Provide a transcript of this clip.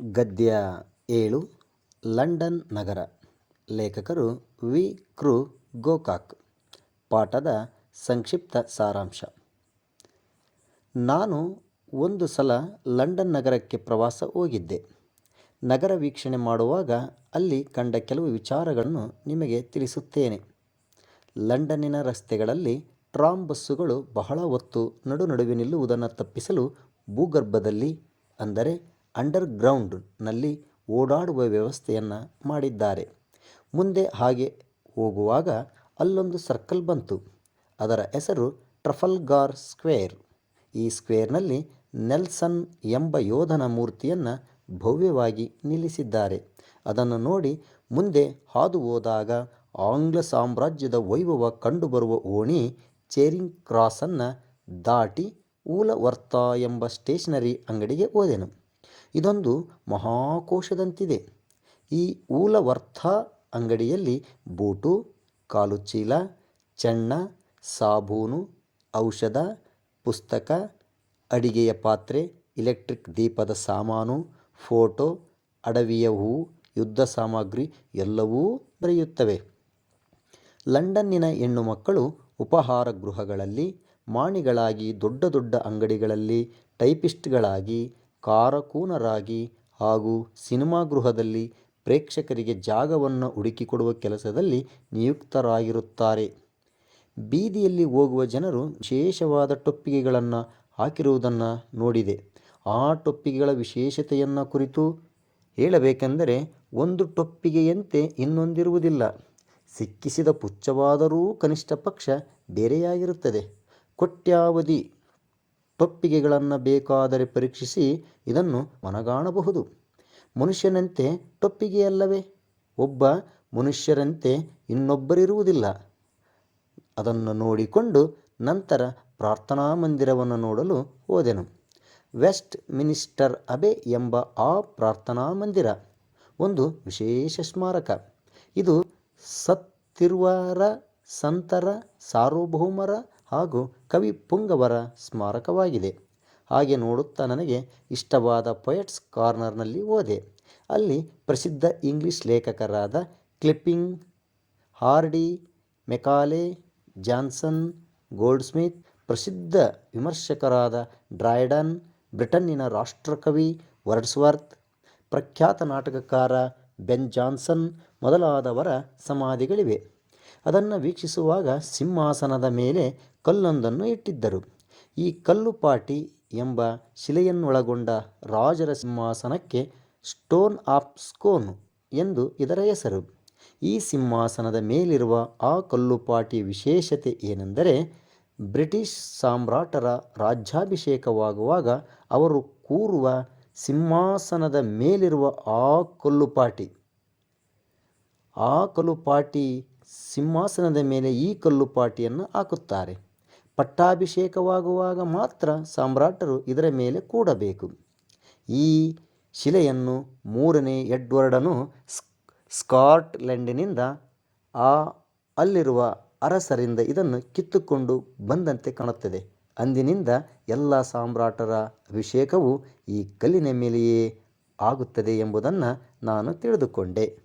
ಗದ್ಯ ಏಳು, ಲಂಡನ್ ನಗರ. ಲೇಖಕರು ವಿ. ಕೃ. ಗೋಕಾಕ್. ಪಾಠದ ಸಂಕ್ಷಿಪ್ತ ಸಾರಾಂಶ. ನಾನು ಒಂದು ಸಲ ಲಂಡನ್ ನಗರಕ್ಕೆ ಪ್ರವಾಸ ಹೋಗಿದ್ದೆ. ನಗರ ವೀಕ್ಷಣೆ ಮಾಡುವಾಗ ಅಲ್ಲಿ ಕಂಡ ಕೆಲವು ವಿಚಾರಗಳನ್ನು ನಿಮಗೆ ತಿಳಿಸುತ್ತೇನೆ. ಲಂಡನ್ನಿನ ರಸ್ತೆಗಳಲ್ಲಿ ಟ್ರಾಮ್ ಬಸ್ಸುಗಳು ಬಹಳ ಹೊತ್ತು ನಡು ನಿಲ್ಲುವುದನ್ನು ತಪ್ಪಿಸಲು ಭೂಗರ್ಭದಲ್ಲಿ, ಅಂದರೆ ಅಂಡರ್ ಗ್ರೌಂಡ್ನಲ್ಲಿ ಓಡಾಡುವ ವ್ಯವಸ್ಥೆಯನ್ನು ಮಾಡಿದ್ದಾರೆ. ಮುಂದೆ ಹಾಗೆ ಹೋಗುವಾಗ ಅಲ್ಲೊಂದು ಸರ್ಕಲ್ ಬಂತು. ಅದರ ಹೆಸರು ಟ್ರಫಲ್ಗಾರ್ ಸ್ಕ್ವೇರ್. ಈ ಸ್ಕ್ವೇರ್ನಲ್ಲಿ ನೆಲ್ಸನ್ ಎಂಬ ಯೋಧನ ಮೂರ್ತಿಯನ್ನು ಭವ್ಯವಾಗಿ ನಿಲ್ಲಿಸಿದ್ದಾರೆ. ಅದನ್ನು ನೋಡಿ ಮುಂದೆ ಹಾದು ಹೋದಾಗ ಆಂಗ್ಲ ಸಾಮ್ರಾಜ್ಯದ ವೈಭವ ಕಂಡುಬರುವ ಓಣಿ ಚೇರಿಂಗ್ ಕ್ರಾಸನ್ನು ದಾಟಿ ಊಲವರ್ತ ಎಂಬ ಸ್ಟೇಷನರಿ ಅಂಗಡಿಗೆ ಹೋದೆನು. ಇದೊಂದು ಮಹಾಕೋಶದಂತಿದೆ. ಈ ಊಲವರ್ಥ ಅಂಗಡಿಯಲ್ಲಿ ಬೂಟು, ಕಾಲುಚೀಲ, ಚೆನ್ನ, ಸಾಬೂನು, ಔಷಧ, ಪುಸ್ತಕ, ಅಡಿಗೆಯ ಪಾತ್ರೆ, ಇಲೆಕ್ಟ್ರಿಕ್ ದೀಪದ ಸಾಮಾನು, ಫೋಟೋ, ಅಡವಿಯ ಹೂ, ಯುದ್ಧ ಸಾಮಗ್ರಿ ಎಲ್ಲವೂ ದೊರೆಯುತ್ತವೆ. ಲಂಡನ್ನಿನ ಹೆಣ್ಣು ಮಕ್ಕಳು ಉಪಹಾರ ಗೃಹಗಳಲ್ಲಿ ಮಾಣಿಗಳಾಗಿ ದೊಡ್ಡ ದೊಡ್ಡ ಅಂಗಡಿಗಳಲ್ಲಿ ಟೈಪಿಸ್ಟ್ಗಳಾಗಿ ಕಾರಕೂನರಾಗಿ ಹಾಗೂ ಸಿನಿಮಾ ಗೃಹದಲ್ಲಿ ಪ್ರೇಕ್ಷಕರಿಗೆ ಜಾಗವನ್ನು ಹುಡುಕಿಕೊಡುವ ಕೆಲಸದಲ್ಲಿ ನಿಯುಕ್ತರಾಗಿರುತ್ತಾರೆ. ಬೀದಿಯಲ್ಲಿ ಹೋಗುವ ಜನರು ವಿಶೇಷವಾದ ಟೊಪ್ಪಿಗೆಗಳನ್ನು ಹಾಕಿರುವುದನ್ನು ನೋಡಿದೆ. ಆ ಟೊಪ್ಪಿಗೆಗಳ ವಿಶೇಷತೆಯನ್ನು ಕುರಿತು ಹೇಳಬೇಕೆಂದರೆ, ಒಂದು ಟೊಪ್ಪಿಗೆಯಂತೆ ಇನ್ನೊಂದಿರುವುದಿಲ್ಲ. ಸಿಕ್ಕಿಸಿದ ಪುಚ್ಛವಾದರೂ ಕನಿಷ್ಠ ಪಕ್ಷ ಬೇರೆಯಾಗಿರುತ್ತದೆ. ಕೊಟ್ಯಾವಧಿ ಟೊಪ್ಪಿಗೆಗಳನ್ನು ಬೇಕಾದರೆ ಪರೀಕ್ಷಿಸಿ ಇದನ್ನು ಮನಗಾಣಬಹುದು. ಮನುಷ್ಯನಂತೆ ಟೊಪ್ಪಿಗೆಯಲ್ಲವೇ ಒಬ್ಬ ಮನುಷ್ಯರಂತೆ ಇನ್ನೊಬ್ಬರಿರುವುದಿಲ್ಲ. ಅದನ್ನು ನೋಡಿಕೊಂಡು ನಂತರ ಪ್ರಾರ್ಥನಾ ಮಂದಿರವನ್ನು ನೋಡಲು ಹೋದೆನು. ವೆಸ್ಟ್ ಮಿನಿಸ್ಟರ್ ಅಬೆ ಎಂಬ ಆ ಪ್ರಾರ್ಥನಾ ಮಂದಿರ, ಒಂದು ವಿಶೇಷ ಸ್ಮಾರಕ. ಇದು ಸತ್ತಿರುವರ, ಸಂತರ, ಸಾರ್ವಭೌಮರ ಹಾಗೂ ಕವಿ ಪುಂಗವರ ಸ್ಮಾರಕವಾಗಿದೆ. ಹಾಗೆ ನೋಡುತ್ತಾ ನನಗೆ ಇಷ್ಟವಾದ ಪೊಯಟ್ಸ್ ಕಾರ್ನರ್ನಲ್ಲಿ ಹೋದೆ ಅಲ್ಲಿ ಪ್ರಸಿದ್ಧ English ಲೇಖಕರಾದ Kipling, Hardy, Macaulay, Johnson, Goldsmith, ಪ್ರಸಿದ್ಧ ವಿಮರ್ಶಕರಾದ ಡ್ರಾಯ್ಡನ್ ಬ್ರಿಟನ್ನಿನ ರಾಷ್ಟ್ರಕವಿ ವರ್ಡ್ಸ್ವರ್ತ್, ಪ್ರಖ್ಯಾತ ನಾಟಕಕಾರ ಬೆನ್ ಜಾನ್ಸನ್ ಮೊದಲಾದವರ ಸಮಾಧಿಗಳಿವೆ. ಅದನ್ನು ವೀಕ್ಷಿಸುವಾಗ ಸಿಂಹಾಸನದ ಮೇಲೆ ಕಲ್ಲೊಂದನ್ನು ಇಟ್ಟಿದ್ದರು. ಈ ಕಲ್ಲುಪಾಟಿ ಎಂಬ ಶಿಲೆಯನ್ನೊಳಗೊಂಡ ರಾಜರ ಸಿಂಹಾಸನಕ್ಕೆ ಸ್ಟೋನ್ ಆಫ್ ಸ್ಕೋನ್ ಎಂದು ಇದರ ಹೆಸರು. ಈ ಸಿಂಹಾಸನದ ಮೇಲಿರುವ ಆ ಕಲ್ಲುಪಾಟಿ ವಿಶೇಷತೆ ಏನೆಂದರೆ, ಬ್ರಿಟಿಷ್ ಸಾಮ್ರಾಟರ ರಾಜ್ಯಾಭಿಷೇಕವಾಗುವಾಗ ಅವರು ಕೂರುವ ಸಿಂಹಾಸನದ ಮೇಲಿರುವ ಆ ಕಲ್ಲುಪಾಟಿ. ಆ ಕಲ್ಲುಪಾಟಿ ಸಿಂಹಾಸನದ ಮೇಲೆ ಈ ಕಲ್ಲುಪಾಟಿಯನ್ನು ಹಾಕುತ್ತಾರೆ. ಪಟ್ಟಾಭಿಷೇಕವಾಗುವಾಗ ಮಾತ್ರ ಸಾಮ್ರಾಟರು ಇದರ ಮೇಲೆ ಕೂಡಬೇಕು. ಈ ಶಿಲೆಯನ್ನು ಮೂರನೇ ಎಡ್ವರ್ಡನು ಸ್ಕಾಟ್ಲೆಂಡಿನಿಂದ ಆ ಅಲ್ಲಿರುವ ಅರಸರಿಂದ ಇದನ್ನು ಕಿತ್ತುಕೊಂಡು ಬಂದಂತೆ ಕಾಣುತ್ತದೆ. ಅಂದಿನಿಂದ ಎಲ್ಲ ಸಾಮ್ರಾಟರ ಅಭಿಷೇಕವು ಈ ಕಲ್ಲಿನ ಮೇಲೆಯೇ ಆಗುತ್ತದೆ ಎಂಬುದನ್ನು ನಾನು ತಿಳಿದುಕೊಂಡೆ.